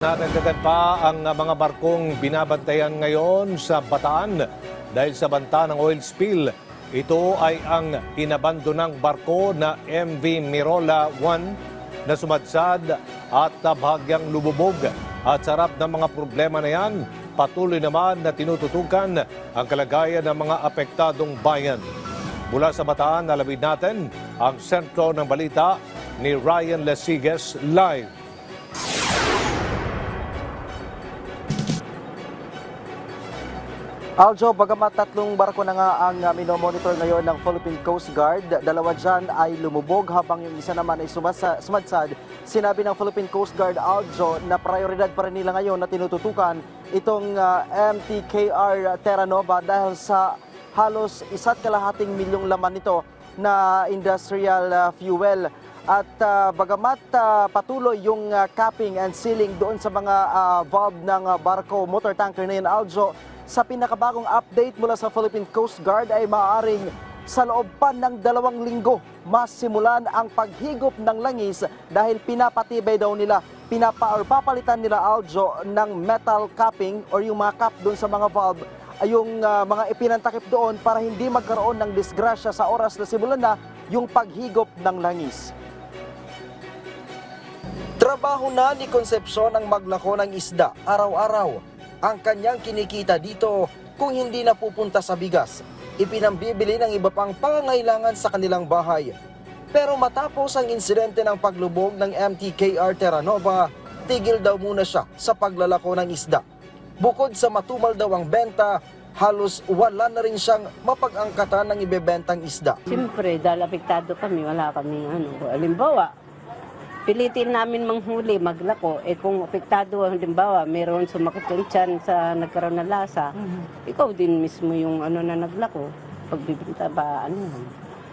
Nadagdagan pa ang mga barkong binabantayan ngayon sa Bataan dahil sa banta ng oil spill. Ito ay ang inabandonang barko na MV Mirola 1 na sumadsad at bahagyang lumubog. At sarap ng mga problema na yan, patuloy naman na tinututukan ang kalagayan ng mga apektadong bayan. Mula sa Bataan, alamin natin ang sentro ng balita ni Ryan Lesiges live. Aljo, bagamat tatlong barko na nga ang uh, minomonitor ngayon ng Philippine Coast Guard, dalawa dyan ay lumubog habang yung isa naman ay sumasa, sumadsad. Sinabi ng Philippine Coast Guard, Aljo, na prioridad pa rin nila ngayon na tinututukan itong uh, MTKR Terra Nova dahil sa halos isa't kalahating milyong laman nito na industrial uh, fuel. At uh, bagamat uh, patuloy yung uh, capping and sealing doon sa mga uh, valve ng uh, barko, motor tanker na yun, Aljo, sa pinakabagong update mula sa Philippine Coast Guard ay maaaring sa loob pa ng dalawang linggo masimulan ang paghigop ng langis dahil pinapatibay daw nila, pinapa or papalitan nila Aljo ng metal capping or yung mga cap doon sa mga valve ay yung ah, mga ipinantakip doon para hindi magkaroon ng disgrasya sa oras na simulan na yung paghigop ng langis. Trabaho na ni Concepcion ang maglako ng isda araw-araw. Ang kanyang kinikita dito kung hindi napupunta sa bigas, ipinambibili ng iba pang pangangailangan sa kanilang bahay. Pero matapos ang insidente ng paglubog ng MTKR Terranova, tigil daw muna siya sa paglalako ng isda. Bukod sa matumal daw ang benta, halos wala na rin siyang mapag-angkatan ng ibebentang isda. Siyempre, dahil apektado kami, wala kami ano. Halimbawa, pilitin namin manghuli, maglako. Eh kung apektado, halimbawa, meron sumakit yung tiyan sa nagkaroon ng lasa, ikaw din mismo yung ano na naglako. Pagbibinta ba, ano.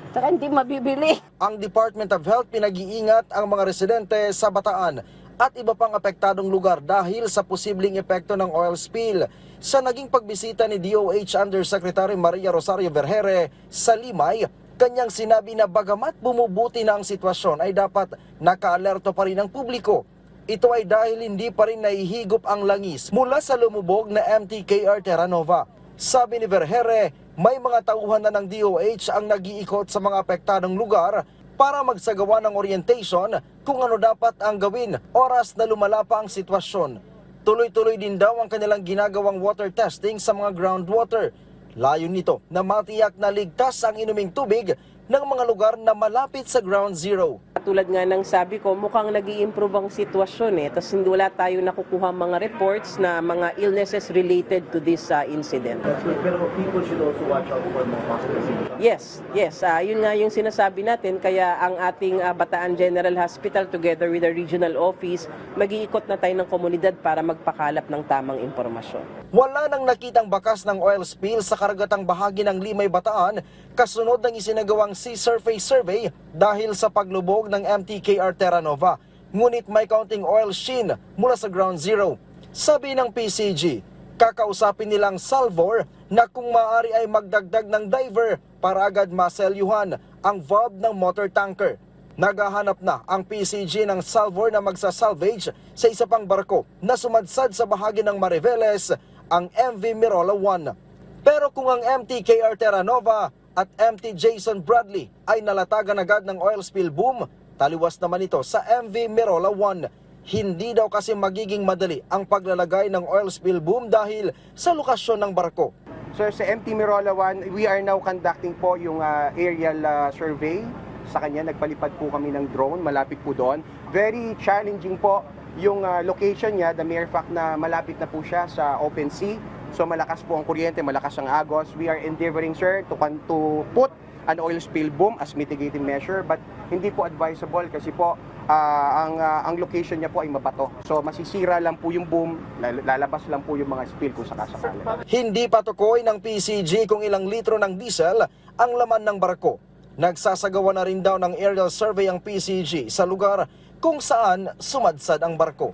Saka hindi mabibili. Ang Department of Health pinag-iingat ang mga residente sa Bataan at iba pang apektadong lugar dahil sa posibleng epekto ng oil spill. Sa naging pagbisita ni DOH Undersecretary Maria Rosario Vergere sa Limay, kanyang sinabi na bagamat bumubuti na ang sitwasyon ay dapat nakaalerto pa rin ang publiko. Ito ay dahil hindi pa rin nahihigop ang langis mula sa lumubog na MTKR Terranova. Sabi ni Vergere, may mga tauhan na ng DOH ang nag-iikot sa mga apektadong lugar para magsagawa ng orientation kung ano dapat ang gawin oras na lumala pa ang sitwasyon. Tuloy-tuloy din daw ang kanilang ginagawang water testing sa mga groundwater. Layo nito na matiyak na ligtas ang inuming tubig ng mga lugar na malapit sa ground zero. Tulad nga ng sabi ko, mukhang nag improve ang sitwasyon eh. Tapos hindi wala tayo nakukuha mga reports na mga illnesses related to this uh, incident. Pero people should also watch out for symptoms. Yes, yes. ah yun nga yung sinasabi natin. Kaya ang ating ah, Bataan General Hospital together with the regional office, mag-iikot na tayo ng komunidad para magpakalap ng tamang impormasyon. Wala nang nakitang bakas ng oil spill sa karagatang bahagi ng Limay Bataan kasunod ng isinagawang sea surface survey dahil sa paglubog ng MTKR Terranova. Ngunit may counting oil sheen mula sa ground zero. Sabi ng PCG, kakausapin nilang Salvor na kung maaari ay magdagdag ng diver para agad maselyuhan ang valve ng motor tanker. Naghahanap na ang PCG ng Salvor na magsasalvage sa isa pang barko na sumadsad sa bahagi ng Mariveles, ang MV Mirola 1. Pero kung ang MTKR Terranova at MT Jason Bradley ay nalatagan agad ng oil spill boom, taliwas naman ito sa MV Mirola 1. Hindi daw kasi magiging madali ang paglalagay ng oil spill boom dahil sa lokasyon ng barko. Sir, sa MT Mirola 1, we are now conducting po yung ah, aerial ah, survey. Sa kanya, nagpalipad po kami ng drone, malapit po doon. Very challenging po yung ah, location niya, the mere fact na malapit na po siya sa open sea. So malakas po ang kuryente, malakas ang agos. We are endeavoring, sir, to, to put an oil spill boom as mitigating measure but hindi po advisable kasi po ah, ang ah, ang location niya po ay mabato. So masisira lang po yung boom, lal- lalabas lang po yung mga spill kung sakasakali. Hindi patukoy ng PCG kung ilang litro ng diesel ang laman ng barko. Nagsasagawa na rin daw ng aerial survey ang PCG sa lugar kung saan sumadsad ang barko.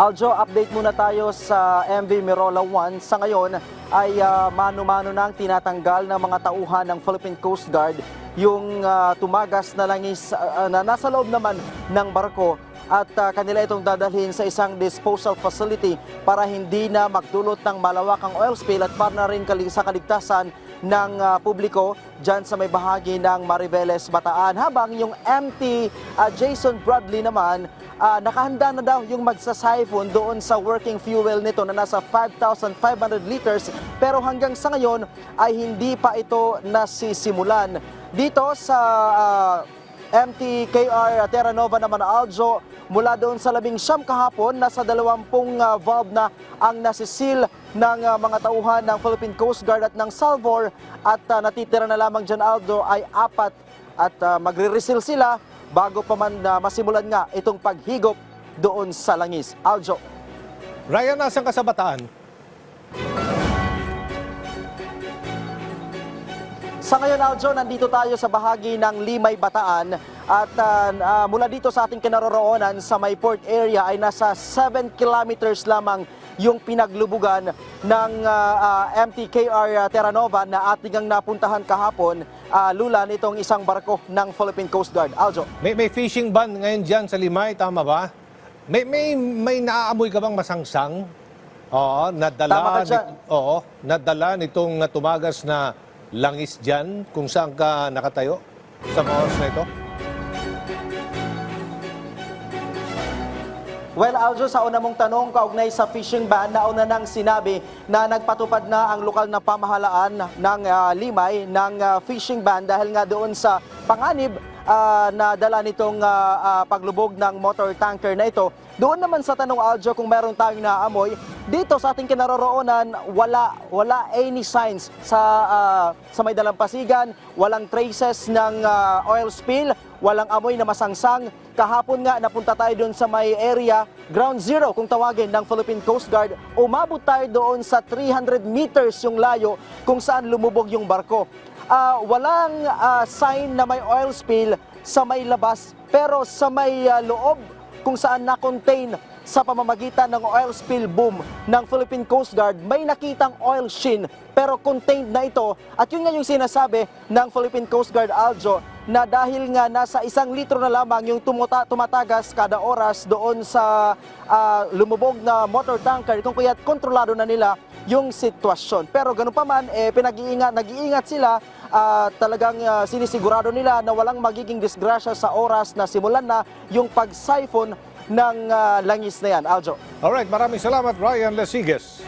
Aljo, update muna tayo sa MV Mirola 1. Sa ngayon ay ah, mano-mano nang tinatanggal ng mga tauhan ng Philippine Coast Guard yung ah, tumagas na langis ah, na nasa loob naman ng barko at ah, kanila itong dadalhin sa isang disposal facility para hindi na magdulot ng malawakang oil spill at para na rin sa kaligtasan ng ah, publiko dyan sa may bahagi ng Mariveles, Bataan. Habang yung MT ah, Jason Bradley naman, ah, nakahanda na daw yung magsa-siphon doon sa working fuel nito na nasa 5,500 liters pero hanggang sa ngayon ay hindi pa ito nasisimulan. Dito sa ah, MTKR Terra Nova naman Aljo mula doon sa labing siyam kahapon nasa dalawampung ah, valve na ang nasisil ng ah, mga tauhan ng Philippine Coast Guard at ng Salvor at ah, natitira na lamang dyan Aldo ay apat at ah, magre-resil sila bago pa man ah, masimulan nga itong paghigop doon sa langis. Aljo. Ryan, nasan ka sa Bataan? Sa ngayon, Aljo, nandito tayo sa bahagi ng Limay, Bataan. At ah, mula dito sa ating kinaroroonan sa may port area ay nasa 7 kilometers lamang yung pinaglubugan ng ah, ah, MTKR Terra Nova na ating ang napuntahan kahapon. ah, lulan itong isang barko ng Philippine Coast Guard. Aljo. May, may fishing ban ngayon dyan sa Limay, tama ba? May, may, may naaamoy ka bang masangsang? Oo, nadala, nit- oo, nadala nitong uh, tumagas na langis dyan kung saan ka nakatayo sa mga oras na ito? Well, Aljo, sa una mong tanong kaugnay sa fishing ban, nauna nang sinabi na nagpatupad na ang lokal na pamahalaan ng ah, Limay ng ah, fishing ban dahil nga doon sa panganib ah, na dala nitong ah, ah, paglubog ng motor tanker na ito. Doon naman sa tanong Aljo kung meron tayong naamoy, dito sa ating kinaroroonan wala wala any signs sa ah, sa may dalampasigan, walang traces ng ah, oil spill, walang amoy na masangsang. Kahapon nga napunta tayo doon sa may area, ground zero kung tawagin ng Philippine Coast Guard. Umabot tayo doon sa 300 meters yung layo kung saan lumubog yung barko. Ah, walang ah, sign na may oil spill sa may labas pero sa may ah, loob kung saan na-contain sa pamamagitan ng oil spill boom ng Philippine Coast Guard, may nakitang oil sheen pero contained na ito. At yun nga yung sinasabi ng Philippine Coast Guard Aljo na dahil nga nasa isang litro na lamang yung tumuta, tumatagas kada oras doon sa ah, lumubog na motor tanker kung kaya't kontrolado na nila yung sitwasyon. Pero ganun pa man, eh, pinag-iingat, nag-iingat sila at talagang ah, sinisigurado nila na walang magiging disgrasya sa oras na simulan na yung pag-siphon ng ah, langis na yan. Aljo. Alright, maraming salamat Ryan Lesiges.